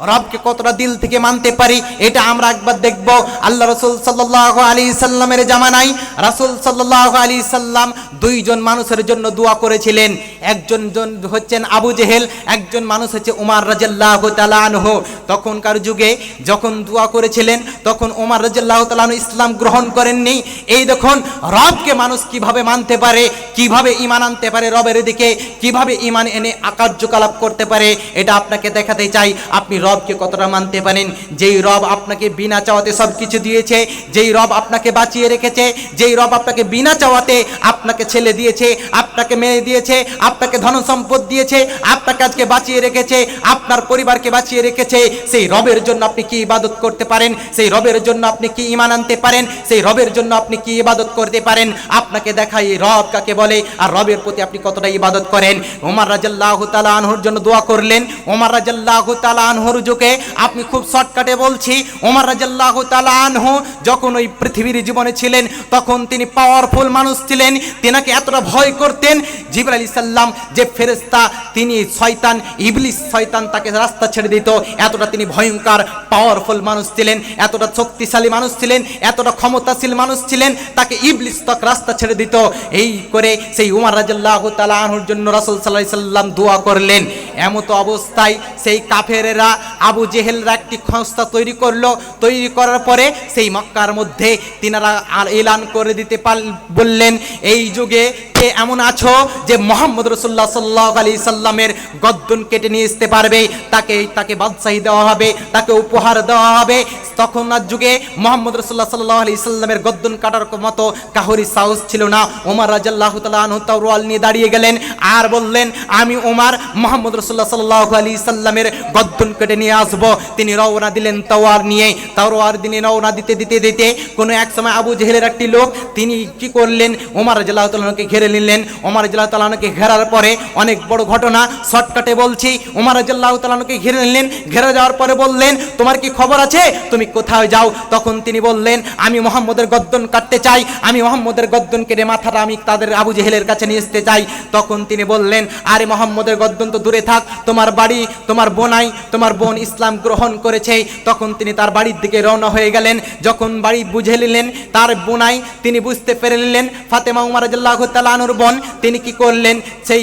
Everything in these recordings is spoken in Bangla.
রবকে কতটা দিল থেকে মানতে পারি, এটা আমরা একবার দেখব। আল্লাহ রসুল সাল্লাহ আলী সাল্লামের জামানাই রাসুল সাল্লাহ আলী সাল্লাম দুইজন মানুষের জন্য দোয়া করেছিলেন। একজন জন হচ্ছেন আবু জেহেল, একজন মানুষ হচ্ছে উমার রাজাল্লাহ তালানহ তখনকার যুগে যখন দোয়া করেছিলেন, তখন উমার রাজাল্লাহ তালান ইসলাম গ্রহণ করেননি। এই দেখুন, রবকে মানুষ কীভাবে মানতে পারে, কীভাবে ইমান আনতে পারে রবের দিকে, কীভাবে ইমান এনে আকার্যকলাপ করতে পারে, এটা আপনাকে দেখাতে চাই। আপনি রবকে কতটা মানতে পারেন? যেই রব আপনাকে বিনা চাওয়াতে সব কিছু দিয়েছে, যেই রব আপনাকে বাঁচিয়ে রেখেছে, যেই রব আপনাকে বিনা চাওয়াতে আপনাকে ছেলে দিয়েছে, আপনাকে মেয়ে দিয়েছে আপনাকে ধন সম্পদ দিয়েছে, আপনাকে আজকে বাঁচিয়ে রেখেছে, আপনার পরিবারকে বাঁচিয়ে রেখেছে, সেই রবের জন্য আপনি কি ইবাদত করতে পারেন? সেই রবের জন্য আপনি কি ইমান আনতে পারেন? সেই রবের জন্য আপনি কি ইবাদত করতে পারেন? আপনাকে দেখাই রব কাকে বলে, আর রবের প্রতি আপনি কতটা ইবাদত করেন? ওমর রাজাল্লাহ তালা আনহুর জন্য দোয়া করলেন। ওমর রাজাল্লাহ তালা আনহুর যুগে আপনি খুব শর্টকাটে বলছি। ওমার রাজাল্লাহ তালা আনহু যখন ওই পৃথিবীর জীবনে ছিলেন, তখন তিনি পাওয়ারফুল মানুষ ছিলেন। তেনাকে এতটা ভয় করতেন। জিবর আলী সাল্লাম যে ফেরেস্তা তিনি শয়তান, ইবলিস শয়তান তাকে রাস্তা ছেড়ে দিত। এতটা তিনি ভয়ঙ্কর পাওয়ারফুল মানুষ ছিলেন, এতটা শক্তিশালী মানুষ ছিলেন, এতটা ক্ষমতাশীল মানুষ ছিলেন, তাকে ইবলিস তক রাস্তা ছেড়ে দিত। এই করে সেই উমার রাজাল্লাহ তালা আনহুর জন্য রাসুল সাল্লাহ সাল্লাম দোয়া করলেন। এমতো অবস্থায় সেই কাফেরেরা আবু জেহেলরা একটি সংস্থা তৈরি করল। তৈরি করার পরে সেই মক্কার মধ্যে তিনারা আর এলান করে দিতে পার বললেন, এই যুগে কে এমন আছো যে মোহাম্মদ রসুল্লাহ সাল্লাহ আলী সাল্লামের গদ্দন কেটে নিয়ে আসতে পারবে? তাকে তাকে বাদশাহী দেওয়া হবে, তাকে উপহার দেওয়া হবে। তখনকার যুগে মোহাম্মদ রসুল্লাহ সাল্লাহ আলী সাল্লামের গদ্দন কাটার মতো কাহরি সাহস ছিল না। ওমর রাজাল্লাহ তালু তাওয়াল নিয়ে দাঁড়িয়ে গেলেন আর বললেন, আমি ওমার মোহাম্মদ রসুল্লাহ সাল্লাহ আলী সাল্লামের গদ্দন কেটে নিয়ে আসব। তিনি রওনা দিলেন তাওয়ার নিয়ে। তাওয়ার দিনে রওনা দিতে দিতে দিতে কোনো এক সময় আবু জেহেলের একটি লোক, তিনি কি করলেন? ওমর রাজাল্লাহ তালকে ঘিরে নিলেন। ওমর রাজাল্লাহ তালকে ঘেরার পরে অনেক বড় ঘটনা, শর্টকাটে বলছি, ওমর রাজাল্লাহ তালকে ঘিরে নিলেন। ঘেরে যাওয়ার পরে বললেন, তোমার কি খবর আছে? তুমি কোথায় যাও? তখন তিনি বললেন, আমি মোহাম্মদের গদ্দন কাটতে চাই। আমি মোহাম্মদের গদ্দন কেটে মাথাটা আমি তাদের আবু জেহেলের কাছে নিয়ে আসতে চাই। তখন তিনি বললেন, আরে মোহাম্মদের গদ্দন তো দূরে থাক। তোমার বাড়ি, তোমার বোনাই তোমার বোন ইসলাম গ্রহণ করেছে। তখন তিনি তার বাড়ির দিকে রওনা হয়ে গেলেন। যখন বাড়ি বুঝে নিলেন, তার বোনাই তিনি বুঝতে পেরে নিলেন, ফাতেমা উমার রাজাল্লাহ তালানুর বোন, তিনি কি করলেন? সেই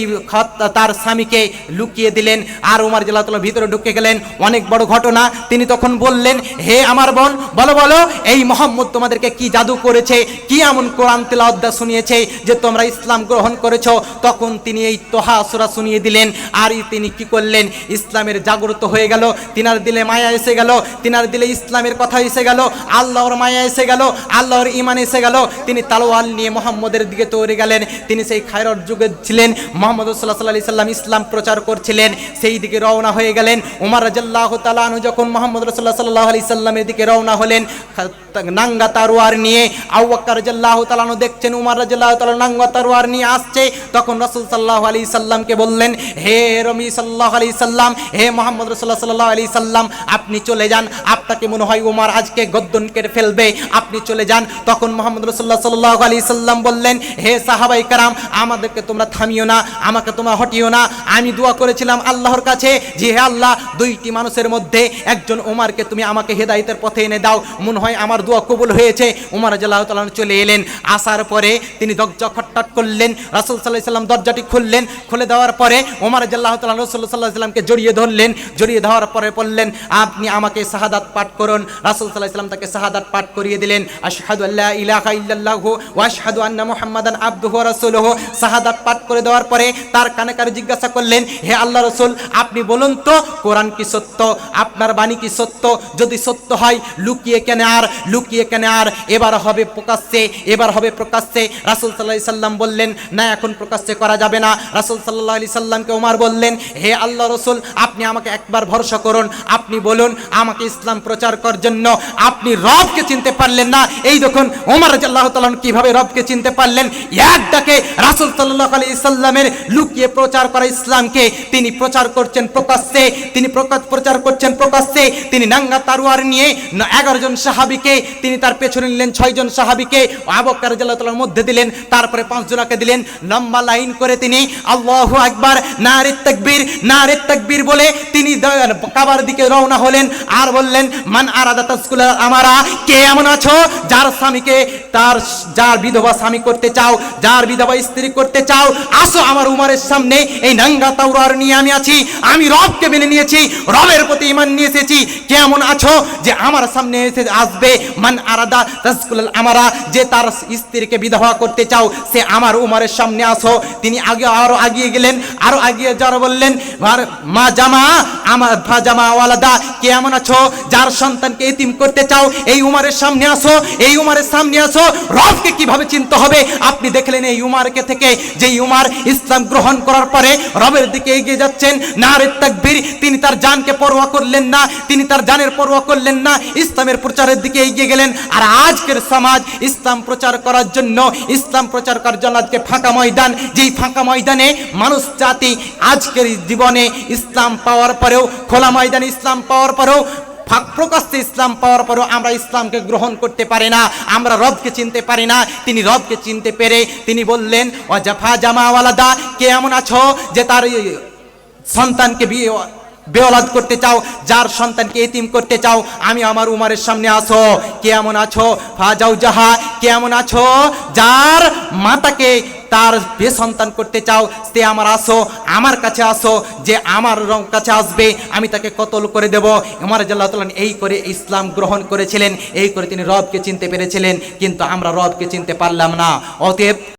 তার স্বামীকে লুকিয়ে দিলেন আর উমার জাল্লাহ তাল্লাহ ভিতরে ঢুকে গেলেন। অনেক বড় ঘটনা। তিনি তখন বললেন, হে আমার বোন, বলো বলো, এই মোহাম্মদ তোমাদেরকে কি জাদু করেছে? কি এমন কোরআন তেলাওয়াত শুনিয়েছে যে তোমরা ইসলাম গ্রহণ করেছ? তখন তিনি এই তোহা সুরা শুনিয়ে দিলেন। আর তিনি কি করলেন? ইসলামের জাগ্রত হয়ে গেল, তিনার দিলে মায়া এসে গেল, তিনার দিলে ইসলামের কথা এসে গেল, আল্লাহর মায়া এসে গেল, আল্লাহর ইমান এসে গেল, তিনি তালোয়াল নিয়ে মোহাম্মদের দিকে তৈরি গেলেন, তিনি সেই খায়রর যুগে ছিলেন, মোহাম্মদ সাল্লাহ সাল্লাহ সাল্লাম ইসলাম প্রচার করছিলেন, সেই দিকে রওনা হয়ে গেলেন, উমার রাজাল্লাহ তালানু যখন মোহাম্মদ রসুল্লাহ সাল্লাহ আলি সাল্লামের দিকে রওনা হলেন নাঙ্গা তারোয়ার নিয়ে আউ্বাক্কার রাজাল্লাহ তালানু দেখছেন, উমার রাজাল্লাহ তালা নাঙ্গা তারোয়ার নিয়ে আসছে, তখন রসুল সাল্লাহ আলি সাল্লামকে বললেন, হে রমি সাল্লাহ আলী সাল্লাম, হে মোহাম্মদ রসুল্লাহ সাল্লাহ আলী সাল্লাম, আপনি চলে যান, আপনাকে মনে হয় উমার আজকে গদ্দন কেটে ফেলবে, আপনি চলে যান। তখন মোহাম্মদ রসুল্লাহ সাল্লাহ আলী সাল্লাম বললেন, হে সাহাবাই কারাম, আমাদেরকে তোমরা থামিও না, আমাকে তোমরা হটিও না। আমি দোয়া করেছিলাম আল্লাহর কাছে, যে হে আল্লাহ, দুইটি মানুষের মধ্যে একজন উমারকে তুমি আমাকে হেদায়তের পথে এনে দাও। মনে হয় আমার দোয়া কবুল হয়েছে। উমার জাল্লাহ তাল্লাহ চলে এলেন। আসার পরে তিনি দরজা খট্টাট করলেন, রাসুল সাল্লাহ সাল্লাম দরজাটি খুললেন। খুলে দেওয়ার পরে ওমর জাল্লাহ তাল্লাহ রসুল সাল্লাহ সাল্লামকে জড়িয়ে ধরলেন, জড়িয়ে ধরার পরে বললেন, আপনি আমাকে শাহাদাত পাঠ করুন। রাসুল সাল্লাহ সাল্লাম তাকে শাহাদাত পাঠ করিয়ে দিলেন। আশহাদু আল্লাহ ইলাহা ইল্লাল্লাহু ওয়া আশহাদু আন্না মুহাম্মাদান আবদুহু ওয়া রাসূলুহু। শাহাদাত পাঠ করে দেওয়ার পরে তার কানে কানে জিজ্ঞাসা করলেন, হে আল্লাহ রসুল, আপনি বলুন তো, কোরআন কি সত্য? আপনার বাণী কি সত্য? যদি সত্য হয়, লুকিয়ে কেন আর? লুকিয়ে কেন আর? এবার হবে প্রকাশ্যে, এবার হবে প্রকাশ্যে। রাসুল সাল্লাহ সাল্লাম বললেন, না, এখন প্রকাশ্যে করা যাবে না। রাসুল সাল্লাহ আলি সাল্লামকে ওমার বললেন হে আল্লাহ রসুল, আপনি আমাকে একবার ভরসা করুন। আপনি বলুন, আমাকে ইসলাম প্রচার করার জন্য আপনি রবকে চিনতে পারলেন না? এই দেখুন ওমর আল্লাহ তালন কীভাবে রবকে চিনতে পারলেন? এক ডাকে রাসুল সাল্লাহ আলি সাল্লামের ইসলামের লুকিয়ে প্রচার করা ইসলামকে তিনি প্রচার করছেন প্রকাশ্যে, তিনি প্রকাশ প্রচার করছেন প্রকাশ্যে। তিনি নাঙ্গা তারুয়ার নিয়ে এগারো জন সাহাবিকে, তিনি তার পেছনে নিলেন ছয় জন সাহাবিকে। আবকার জেলাতলার মধ্যে দিলেন, তারপরে পাঁচ জনাকে দিলেন। লম্বা লাইন করে তিনি আল্লাহ একবার নারে তাকবীর নারে তাকবীর বলে তিনি কাবার দিকে রওনা হলেন আর বললেন, মান আরাদা তাসকুলা আমারা, কে এমন আছো যার স্বামীকে তার যার বিধবা স্বামী করতে চাও, যার বিধবা স্ত্রী করতে চাও? আসো আমার উমারের সামনে, এই নাঙ্গা তাওরার নিয়ে আমি আছি, আমি রবকে মেনে নিয়েছি, রবের প্রতি ইমান নিয়ে এসেছি। কেমন আছো যে আমার সামনে এসে আসবে? মান আরাদা তাসকুলাল আমারা, যে তার স্ত্রীকে বিধবা করতে চাও, সে আমার উমারের সামনে আসো। তিনি আগে আরও আগিয়ে গেলেন, আরও আগিয়ে যারা বললেন আর মা জামা, আমার ফা জামা ওয়ালাদা কে এমন আছো যার সন্তানকে এতিম করতে চাও? এই উমারের সামনে আসো, এই উমারের সামনে আসো। রবকে কীভাবে চিনতে হবে? আপনি দেখলেন এই উমারকে থেকে যে উমার ইসলাম গ্রহণ করার পরে রবের দিকে এগিয়ে যাচ্ছেন। নারে তাকবীর, তিনি তার জানকে পরোয়া করলেন না, তিনি তার জানের পরোয়া করলেন না, ইসলামের প্রচারের দিকে এগিয়ে গেলেন। আর আজকের সমাজ ইসলাম প্রচার করার জন্য, ইসলাম প্রচার করার জন্য আজকে ফাঁকা ময়দান। যেই ফাঁকা ময়দানে মানুষ জাতি আজকের জীবনে ইসলাম পাওয়ার পরেও, খোলা ময়দানে ইসলাম পাওয়ার পরেও প্রকাশ্যে ইসলাম পাওয়ার পরেও আমরা ইসলামকে গ্রহণ করতে পারি না, আমরা রবকে চিনতে পারি না। তিনি রবকে চিনতে পেরে তিনি বললেন ও জাফা জামাওয়ালাদা কে এমন আছো যে তার সন্তানকে বিয়ে, বেওলাদ করতে চাও, যার সন্তানকে এতিম করতে চাও? আমি আমার উমারের সামনে আসো কেমন আছো? ফাজাউ জাহা কেমন আছো? যার মাতাকে তার বে সন্তান করতে চাও, সে আমার আসো, আমার কাছে আসো, যে আমার কাছে আসবে, আমি তাকে কতল করে দেব। আমার জাল্লাহ এই করে ইসলাম গ্রহণ করেছিলেন, এই করে তিনি রবকে চিনতে পেরেছিলেন, কিন্তু আমরা রবকে চিনতে পারলাম না। অতএব